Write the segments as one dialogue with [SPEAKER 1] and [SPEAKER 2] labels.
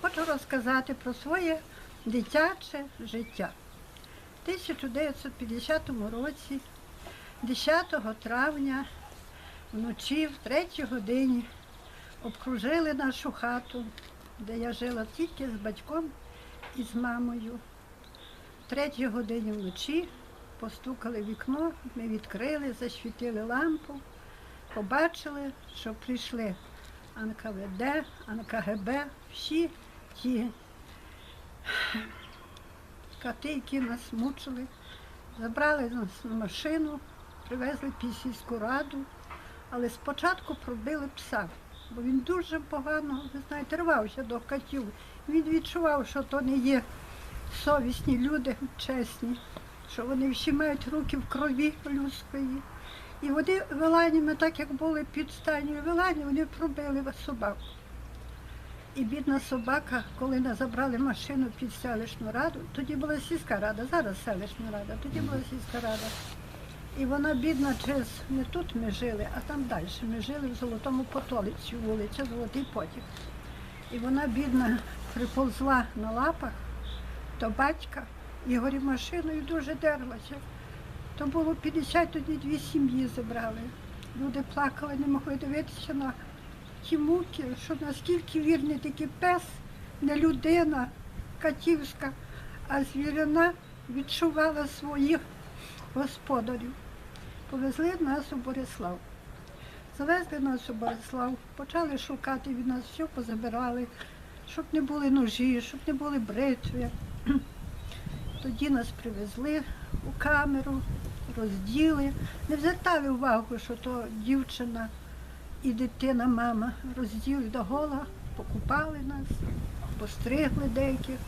[SPEAKER 1] хочу розказати про своє дитяче життя. У 1950 році, 10 травня, вночі, в 3 годині, обкружили нашу хату, де я жила тільки з батьком і з мамою. В 3 годині вночі постукали вікно, ми відкрили, засвітили лампу, побачили, що прийшли НКВД, НКГБ, всі ті кати, які нас мучили, забрали нас на машину, привезли під сільську раду, але спочатку пробили пса, бо він дуже погано, ви знаєте, рвався до катів. Він відчував, що то не є совісні люди, чесні, що вони всі мають руки в крові людської. І вони виланями, так як були під станню вилані, вони пробили собаку. І бідна собака, коли нас забрали машину під селищну раду, тоді була сільська рада, зараз селищна рада, тоді була сільська рада. І вона бідна через не тут ми жили, а там далі. Ми жили в Золотому Потолиці, вулиця Золотий Потік. І вона бідна приповзла на лапах до батька і горі машиною дуже дерлася. То було 50 тоді дві сім'ї забрали. Люди плакали, не могли дивитися на ті муки, що наскільки вірний такий пес, не людина катівська, а звірина відчувала своїх господарів. Повезли нас у Борислав. Завезли нас у Борислав, почали шукати від нас, все позабирали, щоб не були ножі, щоб не були бритви. Тоді нас привезли у камеру, розділи. Не звертали увагу, що то дівчина і дитина, мама розділи до гола, покупали нас, постригли деяких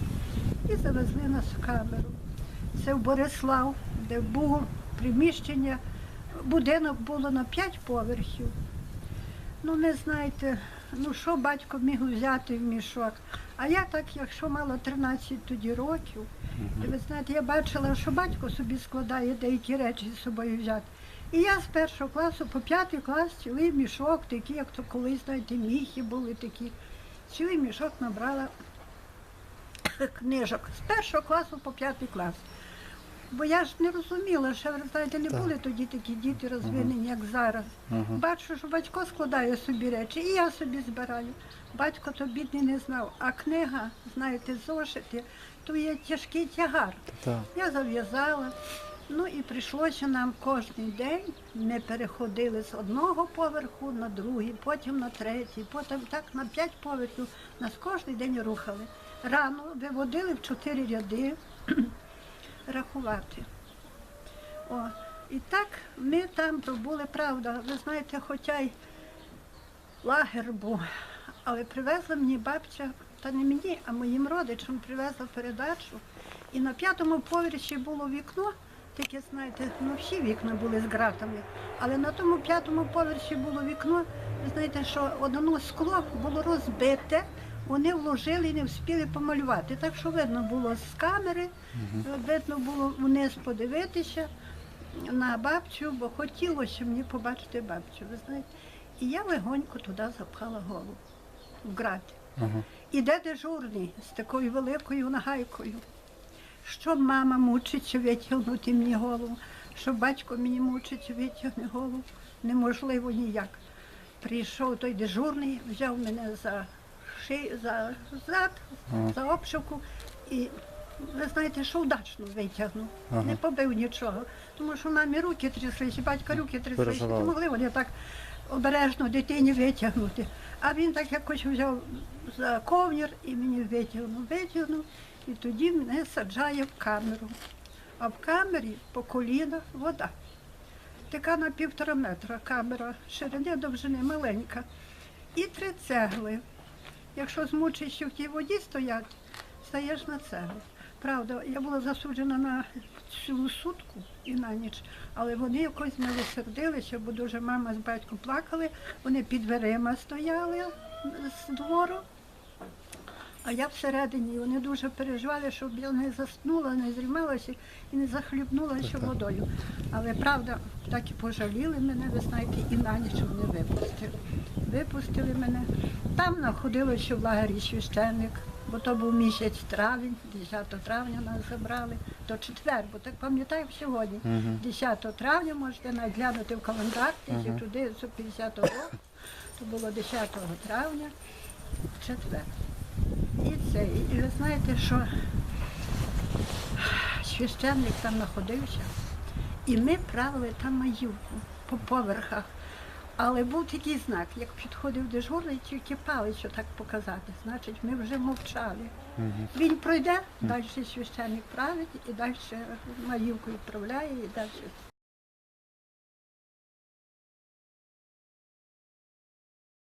[SPEAKER 1] і завезли нас в камеру. Це в Борислав, де було приміщення, будинок було на п'ять поверхів. Ну, не знаєте, ну що батько міг взяти в мішок. А я так, якщо мала 13 тоді років, і ви знаєте, я бачила, що батько собі складає деякі речі з собою взяти. І я з першого класу по п'ятий клас цілий мішок, такі, як то колись, знаєте, міхи були такі. Цілий мішок набрала книжок з першого класу по п'ятий клас. Бо я ж не розуміла, що знаєте, не були тоді такі діти розвинені, як зараз. Бачу, що батько складає собі речі, і я собі збираю. Батько то бідний не знав. А книга, знаєте, зошити, то є тяжкий тягар. Я зав'язала. Ну і прийшлося нам кожен день. Ми переходили з одного поверху на другий, потім на третій, потім так на п'ять поверхів. Нас кожен день рухали. Рано виводили в чотири ряди рахувати. О, і так ми там пробули, правда, ви знаєте, хоча й лагер був, але привезла мені бабця, та не мені, а моїм родичам привезла передачу. І на п'ятому поверсі було вікно, таке, знаєте, ну всі вікна були з ґратами, але на тому п'ятому поверсі було вікно, ви знаєте, що одно скло було розбите, вони вложили і не встигли помалювати. Так що видно було з камери, видно було вниз подивитися на бабцю, бо хотілося мені побачити бабцю, ви знаєте. І я легонько туди запхала голову в грати.
[SPEAKER 2] Ага.
[SPEAKER 1] Іде дежурний з такою великою нагайкою. Що мама мучиться витягнути мені голову, що батько мені мучиться витягне голову. Неможливо ніяк. Прийшов той дежурний, взяв мене за шию, за зад,
[SPEAKER 2] Ага.
[SPEAKER 1] за обшивку і ви знаєте, що вдачно витягнув.
[SPEAKER 2] Ага.
[SPEAKER 1] Не побив нічого. Тому що мамі руки тряслися, батька руки тряслися. Не могли вони так обережно дитині витягнути. А він так якось взяв за ковнір і мені витягнув, витягнув, і тоді мене саджає в камеру. А в камері по коліна вода. Така на півтора метра камера, ширини довжини маленька. І три цегли. Якщо змучишся в тій воді стояти, стаєш на цеглу. Правда, я була засуджена на цілу сутку і на ніч, але вони якось милосердилися, бо дуже мама з батьком плакали, вони під дверима стояли з двору. А я всередині, вони дуже переживали, щоб я не заснула, не зрімалася і не захлібнулася водою. Але правда, так і пожаліли мене, ви знаєте, і на ніч вони випустили. Випустили мене. Там знаходилося в лагері священник, бо то був місяць травень, 10 травня нас забрали, то четвер, бо так пам'ятаю сьогодні. 10 травня можете наглянути в календар, 1950 року, то було 10 травня, четвер. І це, і ви знаєте, що священник там знаходився, і ми правили там маївку по поверхах. Але був такий знак, як підходив дежурний, тільки палицю так показати, значить, ми вже мовчали. Він пройде, далі священник править і далі маївку відправляє і далі.